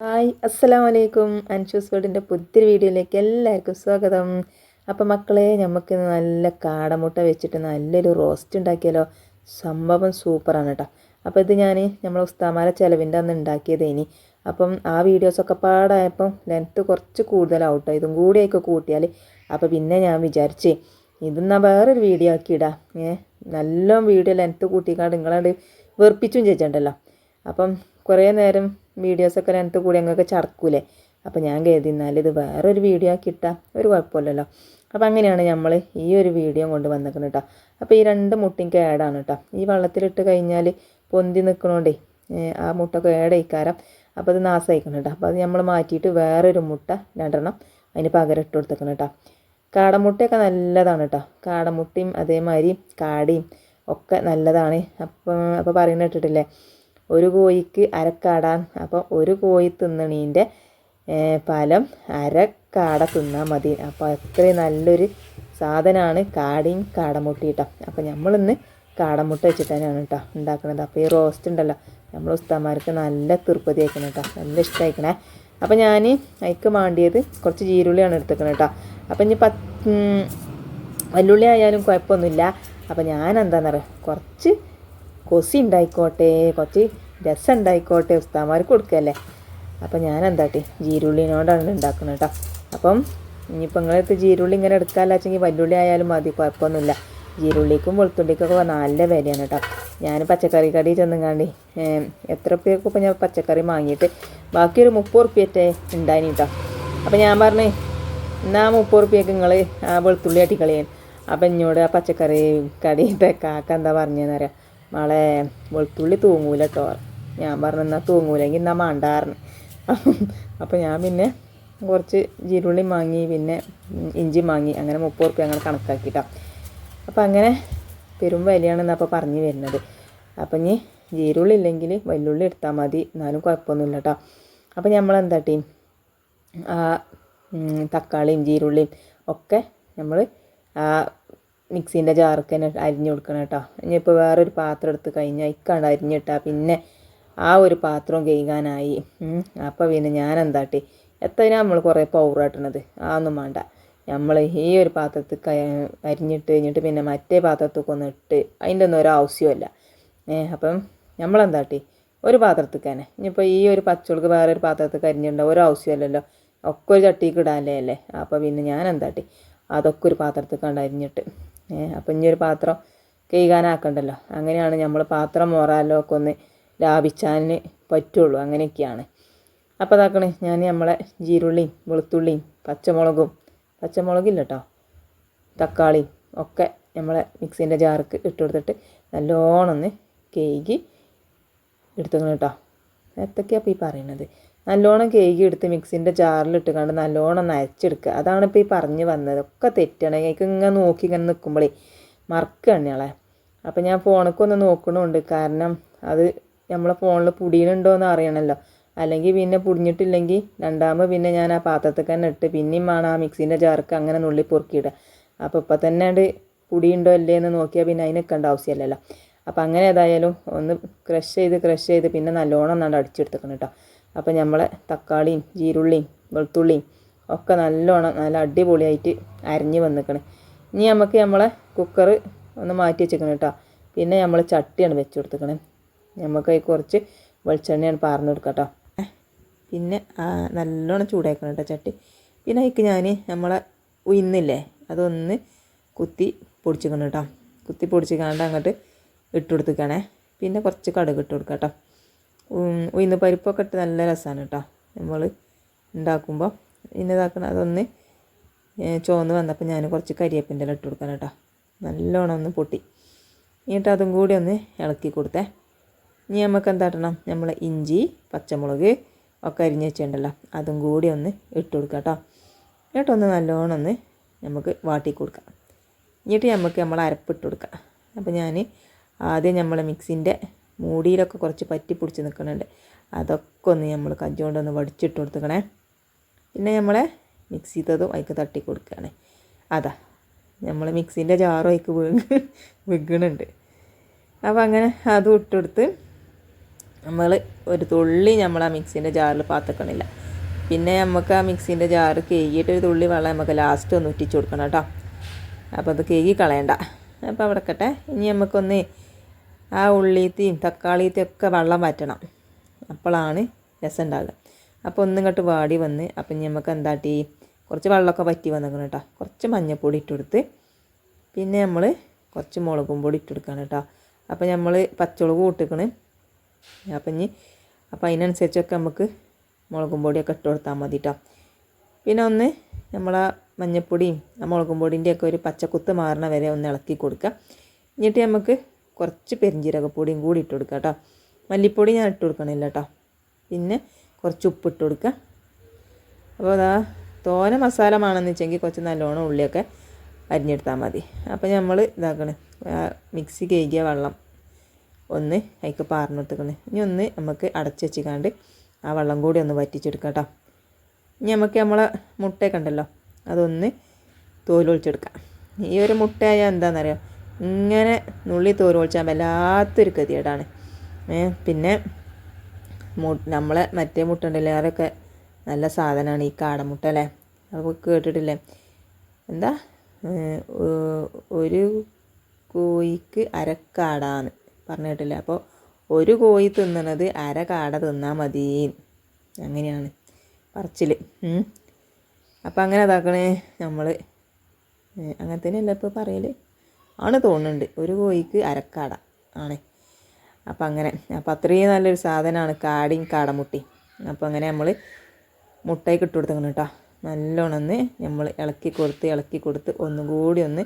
Hi അസ്സലാം വലൈക്കും അൻഷൂസ് വേർഡിന്റെ പുതിയൊരു വീഡിയോയിലേക്ക് എല്ലാവർക്കും സ്വാഗതം. അപ്പോൾ മക്കളെ നമുക്ക് നല്ല കാടമുട്ട വെച്ചിട്ട് നല്ലൊരു റോസ്റ്റ് ഉണ്ടാക്കിയാലോ? സംഭവം സൂപ്പറാണ് കേട്ടോ അപ്പോൾ ഇത് ഞാൻ നമ്മളെ ഉസ്താമാരെ ചിലവിന്റെ അന്ന് ഉണ്ടാക്കിയത് ഇനി അപ്പം ആ വീഡിയോസൊക്കെ പാടായപ്പം ലെങ്ത്ത് കുറച്ച് കൂടുതലാവും ഇതും കൂടിയൊക്കെ കൂട്ടിയാൽ അപ്പോൾ പിന്നെ ഞാൻ വിചാരിച്ചേ ഇതെന്നാ വേറൊരു വീഡിയോ ആക്കി ഇടാം ഏ നല്ല വീഡിയോ ലെങ്ത്ത് കൂട്ടിക്കാണ്ട് നിങ്ങളത് വെറുപ്പിച്ചും ചേച്ചിട്ടുണ്ടല്ലോ അപ്പം കുറേ നേരം വീഡിയോസൊക്കെ രണ്ടു കൂടി ഞങ്ങൾക്ക് ചർക്കൂലേ. അപ്പോൾ ഞാൻ കരുതി ഇത് വേറൊരു വീഡിയോ ആക്കി ഇട്ടാൽ ഒരു കുഴപ്പമില്ലല്ലോ. അപ്പോൾ അങ്ങനെയാണ് നമ്മൾ ഈ ഒരു വീഡിയോ കൊണ്ട് വന്നിരിക്കുന്നത് കേട്ടോ അപ്പോൾ ഈ രണ്ട് മുട്ടയും കേടാണ് കേട്ടോ ഈ വെള്ളത്തിലിട്ട് കഴിഞ്ഞാൽ പൊന്തി നിൽക്കണോണ്ടേ ആ മുട്ട കേടയിക്കാരം. അപ്പോൾ അത് നാശമായിക്കണം കേട്ടോ അപ്പോൾ അത് നമ്മൾ മാറ്റിയിട്ട് വേറൊരു മുട്ട രണ്ടെണ്ണം അതിന് പകരം ഇട്ട് കൊടുത്തേക്കണം കേട്ടോ കാടമുട്ടയൊക്കെ നല്ലതാണ് കേട്ടോ കാടമുട്ടയും അതേമാതിരി കാടയും ഒക്കെ നല്ലതാണ്. അപ്പം അപ്പോൾ പറയുന്ന കേട്ടിട്ടില്ലേ? ഒരു കോഴിക്ക് അരക്കാടാൻ അപ്പോൾ ഒരു കോഴി തിന്നണീന്റെ ഫലം അരക്കാട തിന്നാൽ മതി. അപ്പോൾ അത്രയും നല്ലൊരു സാധനമാണ് കാടയും കാടമുട്ടിട്ടോ അപ്പോൾ നമ്മളിന്ന് കാടമുട്ട വെച്ചിട്ട് തന്നെയാണ് കേട്ടോ ഉണ്ടാക്കുന്നത് അപ്പോൾ ഈ റോസ്റ്റ് ഉണ്ടല്ലോ നമ്മൾ ഉസ്താമാർക്ക് നല്ല തീർപ്പതി ആക്കണം കേട്ടോ. നല്ല ഇഷ്ടമായിക്കണേ അപ്പോൾ ഞാൻ അതിക്ക് മാണ്ടിയത് കുറച്ച് ജീരുള്ളിയാണ് എടുത്തേക്കണത് കേട്ടോ. അപ്പം ഇനി പത്ത് വല്ലുള്ളി ആയാലും കുഴപ്പമൊന്നുമില്ല. അപ്പോൾ ഞാൻ എന്താണെന്ന് പറയുക കുറച്ച് കൊസി ഉണ്ടായിക്കോട്ടെ കുറച്ച് രസം ഉണ്ടായിക്കോട്ടെ ഉസ്താമാർക്ക് കൊടുക്കല്ലേ. അപ്പം ഞാൻ എന്താട്ടി ജീരുള്ളിനോടാണ് ഉണ്ടാക്കുന്നത് കേട്ടോ അപ്പം ഇനിയിപ്പോൾ നിങ്ങളെടുത്ത് ജീരുള്ളി ഇങ്ങനെ എടുക്കാമല്ല വെച്ചെങ്കിൽ വല്ലുള്ളി ആയാലും മതി കുഴപ്പമൊന്നുമില്ല. ജീരുള്ളിക്കും വെളുത്തുള്ളിക്കൊക്കെ നല്ല വിലയാണ് കേട്ടോ ഞാൻ പച്ചക്കറി കടി ചെന്നുകാണ്ടി എത്ര റുപ്യക്ക് ഇപ്പോൾ ഞാൻ പച്ചക്കറി വാങ്ങിയിട്ട് ബാക്കി മുപ്പത് റുപ്യറ്റേ ഉണ്ടായി കേട്ടോ അപ്പം ഞാൻ പറഞ്ഞേ എന്നാ മുപ്പത് റുപ്യക്ക് നിങ്ങൾ ആ വെളുത്തുള്ളി അട്ടിക്കളിയാണ് അപ്പം എന്നോട് ആ പച്ചക്കറി കടിയുടെ കാക്ക എന്താ പറഞ്ഞതെന്നറിയാം മളെ വെളുത്തുള്ളി തൂങ്ങൂല കേട്ടോ ഞാൻ പറഞ്ഞു എന്നാൽ തൂങ്ങൂലെങ്കിൽ എന്നാൽ മാണ്ടാറിന് അപ്പോൾ ഞാൻ പിന്നെ കുറച്ച് ജീരുള്ളി വാങ്ങി പിന്നെ ഇഞ്ചി വാങ്ങി അങ്ങനെ മുപ്പത് റുപ്യ അങ്ങനെ കണക്കാക്കിയിട്ടാണ് അപ്പോൾ അങ്ങനെ പെരും വിലയാണെന്ന് അപ്പോൾ പറഞ്ഞു വരുന്നത്. അപ്പം ഇനി ജീരുള്ളി ഇല്ലെങ്കിൽ വെല്ലുള്ളി എടുത്താൽ മതി എന്നാലും കുഴപ്പമൊന്നുമില്ല കേട്ടോ അപ്പോൾ നമ്മൾ എന്താ ടീം ആ തക്കാളിയും ജീരുള്ളിയും ഒക്കെ നമ്മൾ മിക്സീന്റെ ജാർക്ക് തന്നെ അരിഞ്ഞു കൊടുക്കണം കേട്ടോ. ഇനിയിപ്പോൾ വേറൊരു പാത്രം എടുത്ത് കഴിഞ്ഞാൽ ഇക്കാണ്ട് അരിഞ്ഞിട്ടാൽ പിന്നെ ആ ഒരു പാത്രം കഴുകാനായി. അപ്പോൾ പിന്നെ ഞാൻ എന്താട്ടി എത്രയാ നമ്മൾ കുറേ പൗറാട്ടണത് അതൊന്നും വേണ്ട. നമ്മൾ ഈ ഒരു പാത്രത്തിൽ അരിഞ്ഞിട്ട് കഴിഞ്ഞിട്ട് പിന്നെ മറ്റേ പാത്രത്തിൽ ഒന്ന് ഇട്ട് അതിന്റെ ഒന്നും ഒരു ആവശ്യമല്ല ഏഹ് അപ്പം നമ്മളെന്താട്ടി? ഒരു പാത്രത്തിൽ തന്നെ. ഇനിയിപ്പോൾ ഈ ഒരു പച്ചമുളക് വേറെ ഒരു പാത്രത്തിൽ അരിഞ്ഞിട്ടുണ്ടാവും ഒരു ആവശ്യമല്ലല്ലോ ഒക്കെ ഒരു ചട്ടിക്ക് ഇടാനല്ലേ അല്ലേ? അപ്പോൾ പിന്നെ ഞാൻ എന്താട്ടി അതൊക്കെ ഒരു പാത്രത്തിൽ കണ്ട് അരിഞ്ഞിട്ട്. അപ്പം ഇനി ഒരു പാത്രം കഴുകാനാക്കണ്ടല്ലോ. അങ്ങനെയാണ് നമ്മൾ പാത്രം മോറാലോ ഒക്കെ ഒന്ന് ലാഭിച്ചാൻ പറ്റുള്ളൂ. അങ്ങനെയൊക്കെയാണ്. അപ്പോൾ അതാക്കണേ ഞാൻ നമ്മളെ ജീരുള്ളിയും വെളുത്തുള്ളിയും പച്ചമുളകും പച്ചമുളകില്ല കേട്ടോ തക്കാളിയും ഒക്കെ നമ്മളെ മിക്സീന്റെ ജാർക്ക് ഇട്ട് കൊടുത്തിട്ട് നല്ലോണം ഒന്ന് കേകി എടുത്തു കേട്ടോ എന്തൊക്കെയാണ് അപ്പോൾ ഈ പറയുന്നത് നല്ലോണം കേക്ക് എടുത്ത് മിക്സിന്റെ ജാറിലിട്ട് കണ്ട് നല്ലോണം നരച്ചെടുക്കുക അതാണ് ഇപ്പോൾ ഈ പറഞ്ഞു വന്നത്. ഒക്കെ തെറ്റാണ്. എനിക്ക് ഇങ്ങനെ നോക്കി ഇങ്ങനെ നിൽക്കുമ്പോഴേ മറക്കുകയാണ് ഞങ്ങളെ. അപ്പോൾ ഞാൻ ഫോണൊക്കെ നോക്കണമുണ്ട് കാരണം അത് നമ്മളെ ഫോണിൽ പുടിയണുണ്ടോ എന്ന് അറിയണമല്ലോ അല്ലെങ്കിൽ പിന്നെ പുടിഞ്ഞിട്ടില്ലെങ്കിൽ രണ്ടാമത് പിന്നെ ഞാൻ ആ പാത്രത്തിൽ തന്നെ ഇട്ട് പിന്നെയും വേണം ആ മിക്സിന്റെ ജാർക്ക് അങ്ങനെ നുള്ളി പൊറുക്കിയിടുക. അപ്പോൾ ഇപ്പം തന്നെ അത് പുടിയുണ്ടോ അല്ലേ എന്ന് നോക്കിയാൽ പിന്നെ അതിന് നിൽക്കേണ്ട ആവശ്യമില്ലല്ലോ. അപ്പോൾ അങ്ങനെ ഏതായാലും ഒന്ന് ക്രഷ് ചെയ്ത് ക്രഷ് ചെയ്ത് പിന്നെ നല്ലോണം ഒന്നാണ്ട് അടിച്ചെടുത്തേക്കണം കേട്ടോ. അപ്പോൾ നമ്മളെ തക്കാളിയും ജീരുള്ളിയും വെളുത്തുള്ളിയും ഒക്കെ നല്ലോണം നല്ല അടിപൊളിയായിട്ട് അരിഞ്ഞ് വന്നിക്കണം. ഇനി നമുക്ക് നമ്മളെ കുക്കർ ഒന്ന് മാറ്റി വെച്ചേക്കണം കേട്ടോ പിന്നെ നമ്മൾ ചട്ടിയാണ് വെച്ച് കൊടുത്തേക്കണേ. നമുക്ക് കുറച്ച് വെളിച്ചെണ്ണയാണ് പാർന്ന് കൊടുക്കുക കേട്ടോ പിന്നെ നല്ലോണം ചൂടാക്കണം കേട്ടോ ചട്ടി. പിന്നെ അതിക്ക് ഞാൻ നമ്മളെ ഉയർന്നില്ലേ അതൊന്ന് കുത്തി പൊടിച്ചിക്കണം കേട്ടോ കുത്തി പൊടിച്ചിക്കാണ്ട് അങ്ങോട്ട് ഇട്ട് കൊടുത്തേക്കണേ. പിന്നെ കുറച്ച് കടുക് ഇട്ട് കൊടുക്കാം കേട്ടോ ഉയർന്ന് പരിപ്പൊക്കെ ഇട്ട് നല്ല രസമാണ് കേട്ടോ നമ്മൾ ഉണ്ടാക്കുമ്പോൾ ഇന്നതാക്കണം അതൊന്ന് ചുവന്ന് വന്നപ്പോൾ ഞാൻ കുറച്ച് കരിയേപ്പിന്റെ ഇല ഇട്ട് കൊടുക്കണം കേട്ടോ നല്ലോണം ഒന്ന് പൊട്ടി. എന്നിട്ട് അതും കൂടി ഒന്ന് ഇളക്കി കൊടുത്തേ. ഇനി നമുക്ക് എന്താട്ടണം നമ്മൾ ഇഞ്ചി പച്ചമുളക് ഒക്കെ അരിഞ്ഞ് വെച്ചിട്ടുണ്ടല്ലോ അതും കൂടി ഒന്ന് ഇട്ട് കൊടുക്കാം കേട്ടോ എന്നിട്ടൊന്ന് നല്ലോണം ഒന്ന് നമുക്ക് വാട്ടി കൊടുക്കാം. എന്നിട്ട് നമുക്ക് നമ്മൾ അരപ്പിട്ട് കൊടുക്കാം. അപ്പോൾ ഞാൻ ആദ്യം നമ്മൾ മിക്സിന്റെ മൂടിയിലൊക്കെ കുറച്ച് പറ്റി പിടിച്ച് നിൽക്കുന്നുണ്ട്. അതൊക്കെ ഒന്ന് നമ്മൾ കജ്ജുകൊണ്ടൊന്ന് വടിച്ചിട്ട് കൊടുത്തുക്കണേ. പിന്നെ നമ്മളെ മിക്സിത്തതും അതിക്ക് തട്ടി കൊടുക്കുകയാണ് അതാ നമ്മൾ മിക്സിന്റെ ജാറും അതിക്ക് വീണ് വിഗണുണ്ട് അപ്പോൾ അങ്ങനെ അതും ഇട്ടെടുത്ത് നമ്മൾ ഒരു തുള്ളി നമ്മൾ ആ മിക്സിന്റെ ജാറിൽ പാത്തക്കണില്ല പിന്നെ നമുക്ക് ആ മിക്സിന്റെ ജാറ് കേകിയിട്ട് ഒരു തുള്ളി വെള്ളം നമുക്ക് ലാസ്റ്റ് ഒന്ന് ഉറ്റിച്ച് കൊടുക്കണം കേട്ടോ. അപ്പോൾ അത് കേകി കളയണ്ട. അപ്പോൾ അവിടെ കട്ടെ ഇനി നമുക്കൊന്ന് ആ ഉള്ളിയത്തെയും തക്കാളിയത്തെയും ഒക്കെ വെള്ളം വറ്റണം. അപ്പോഴാണ് രസം ഉണ്ടാകുക അപ്പോൾ ഒന്നും ഇങ്ങോട്ട് വാടി വന്ന് അപ്പം നമുക്ക് എന്താട്ടി? കുറച്ച് വെള്ളമൊക്കെ വറ്റി വന്നേക്കണം കേട്ടോ. കുറച്ച് മഞ്ഞൾപ്പൊടി ഇട്ടെടുത്ത് പിന്നെ നമ്മൾ കുറച്ച് മുളകും പൊടി ഇട്ടെടുക്കണം കേട്ടോ. അപ്പോൾ നമ്മൾ പച്ചമുളക് കൂട്ടിക്കണ്. അപ്പം ഇനി അപ്പോൾ അതിനനുസരിച്ചൊക്കെ നമുക്ക് മുളകും പൊടിയൊക്കെ ഇട്ട് കൊടുത്താൽ മതി കേട്ടോ. പിന്നെ ഒന്ന് നമ്മളെ മഞ്ഞപ്പൊടിയും ആ മുളകും പൊടിന്റെയൊക്കെ ഒരു പച്ചക്കുത്ത് മാറണ വരെ ഒന്ന് ഇളക്കി കൊടുക്കുക. എന്നിട്ട് നമുക്ക് കുറച്ച് പെരിഞ്ജീരകപ്പൊടിയും കൂടി ഇട്ട് കൊടുക്കുക കേട്ടോ. മല്ലിപ്പൊടി ഞാൻ ഇട്ട് കൊടുക്കണില്ല കേട്ടോ. പിന്നെ കുറച്ച് ഉപ്പ് ഇട്ട് കൊടുക്കുക. അപ്പോൾ അതാ തോന മസാല വേണമെന്ന് വെച്ചെങ്കിൽ കുറച്ച് നല്ലോണം ഉള്ളിയൊക്കെ അരിഞ്ഞെടുത്താൽ മതി. അപ്പോൾ നമ്മൾ ഇതാക്കണ്. മിക്സി കഴുകിയ വെള്ളം ഒന്ന് അതിക്ക് പാർന്നെടുത്തുക്കണ് ഇനി ഒന്ന് നമുക്ക് അടച്ച് വെച്ചിക്കാണ്ട് ആ വെള്ളം കൂടി ഒന്ന് വറ്റിച്ചെടുക്കാം കേട്ടോ. ഇനി നമുക്ക് നമ്മളെ മുട്ടയൊക്കെ ഉണ്ടല്ലോ അതൊന്ന് തോലൊളിച്ചെടുക്കാം ഈ ഒരു മുട്ടയായ എന്താണെന്നറിയോ? ഇങ്ങനെ നുള്ളി തോലൊളിച്ചാൽ വല്ലാത്തൊരു ഗതികേടാണ്. പിന്നെ മു നമ്മളെ മറ്റേ മുട്ട ഉണ്ടല്ലേ അതൊക്കെ നല്ല സാധനമാണ് ഈ കാടമുട്ട അല്ലേ? അപ്പോൾ കേട്ടിട്ടില്ലേ? എന്താ? ഒരു കോഴിക്ക് അരക്കാടാന്ന് പറഞ്ഞു കേട്ടില്ല? അപ്പോൾ ഒരു കോഴി തിന്നണത് അര കാട തിന്നാൽ മതി. അങ്ങനെയാണ് പറച്ചിൽ അപ്പം അങ്ങനെ അതാക്കണേ നമ്മൾ അങ്ങനെ തന്നെയല്ല ഇപ്പോൾ പറയൽ ആണ് തോന്നുന്നുണ്ട്. ഒരു കോഴിക്ക് അരക്കാട ആണ്. അപ്പം അങ്ങനെ അപ്പം അത്രയും നല്ലൊരു സാധനമാണ് കാടിയും കാടമുട്ടി. അപ്പം അങ്ങനെ നമ്മൾ മുട്ടയ്ക്ക് ഇട്ട് കൊടുത്തങ്ങനെ കേട്ടോ നല്ലോണമെന്ന് നമ്മൾ ഇളക്കി കൊടുത്ത് ഇളക്കി കൊടുത്ത് ഒന്നും കൂടി ഒന്ന്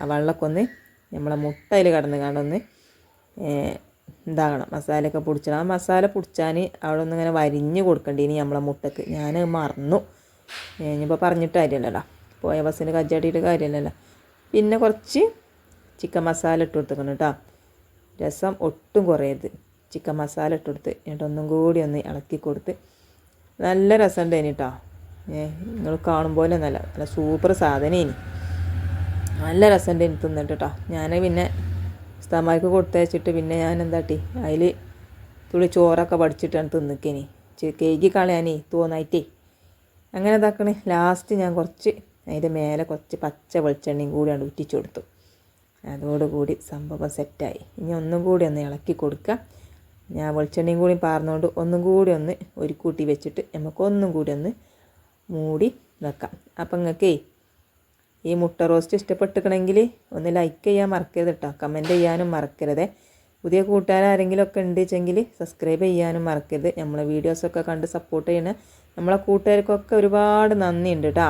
ആ വെള്ളമൊക്കെ ഒന്ന് നമ്മളെ മുട്ടയിൽ കടന്ന് കണ്ടൊന്ന് ഇതാകണം. മസാലയൊക്കെ പൊടിച്ചണം ആ മസാല പൊടിച്ചാൽ അവിടെ ഒന്ന് ഇങ്ങനെ വരിഞ്ഞ് കൊടുക്കേണ്ടി ഇനി നമ്മളെ മുട്ടക്ക്. ഞാൻ മറന്നു. ഇനിയിപ്പോൾ പറഞ്ഞിട്ട് കാര്യമില്ലല്ലോ. പോയ ബസ്സിന് കജ്ജാട്ടിയിട്ട് കാര്യമില്ലല്ലോ. പിന്നെ കുറച്ച് ചിക്കൻ മസാല ഇട്ട് കൊടുത്തേക്കണം കേട്ടോ രസം ഒട്ടും കുറയരുത്. ചിക്കൻ മസാല ഇട്ട് കൊടുത്ത് എന്നിട്ട് ഒന്നും കൂടി ഒന്ന് ഇളക്കി കൊടുത്ത് നല്ല രസമുണ്ട് ഇനി കേട്ടോ ഏ നിങ്ങൾ കാണുമ്പോലെ പോലെ നല്ല നല്ല സൂപ്പർ സാധനം ഇനി നല്ല രസമുണ്ട് ഇനി തിന്നിട്ട് കേട്ടോ ഞാൻ പിന്നെ ഉസ്താമാർക്ക് കൊടുത്തയച്ചിട്ട് പിന്നെ ഞാൻ എന്താട്ടി അതിൽ തുള്ളി ചോറൊക്കെ പഠിച്ചിട്ടാണ് തിന്നിക്കേനി. കേക്ക് കളയാനേ തോന്നായിട്ടേ. അങ്ങനെ ഇതാക്കണേ. ലാസ്റ്റ് ഞാൻ കുറച്ച് അതിന്റെ മേലെ കുറച്ച് പച്ച വെളിച്ചെണ്ണയും കൂടിയാണ് ഉറ്റിച്ചു കൊടുത്തു. അതോടുകൂടി സംഭവം സെറ്റായി. ഇനി ഒന്നും കൂടി ഒന്ന് ഇളക്കി കൊടുക്കുക ഞാൻ വെളിച്ചെണ്ണയും കൂടി പാർന്നുകൊണ്ട് ഒന്നും കൂടി ഒന്ന് ഒരു കൂട്ടി വെച്ചിട്ട് നമുക്ക് ഒന്നും കൂടി ഒന്ന് മൂടി വെക്കാം. അപ്പം നിങ്ങൾക്കേ ഈ മുട്ട റോസ്റ്റ് ഇഷ്ടപ്പെട്ടിക്കണമെങ്കിൽ ഒന്ന് ലൈക്ക് ചെയ്യാൻ മറക്കരുത് കേട്ടോ കമന്റ് ചെയ്യാനും മറക്കരുത്. പുതിയ കൂട്ടുകാരെങ്കിലും ഒക്കെ ഉണ്ട് വെച്ചെങ്കിൽ സബ്സ്ക്രൈബ് ചെയ്യാനും മറക്കരുത്. നമ്മളെ വീഡിയോസൊക്കെ കണ്ട് സപ്പോർട്ട് ചെയ്യണ. നമ്മളെ കൂട്ടുകാർക്കൊക്കെ ഒരുപാട് നന്ദിയുണ്ട് കേട്ടോ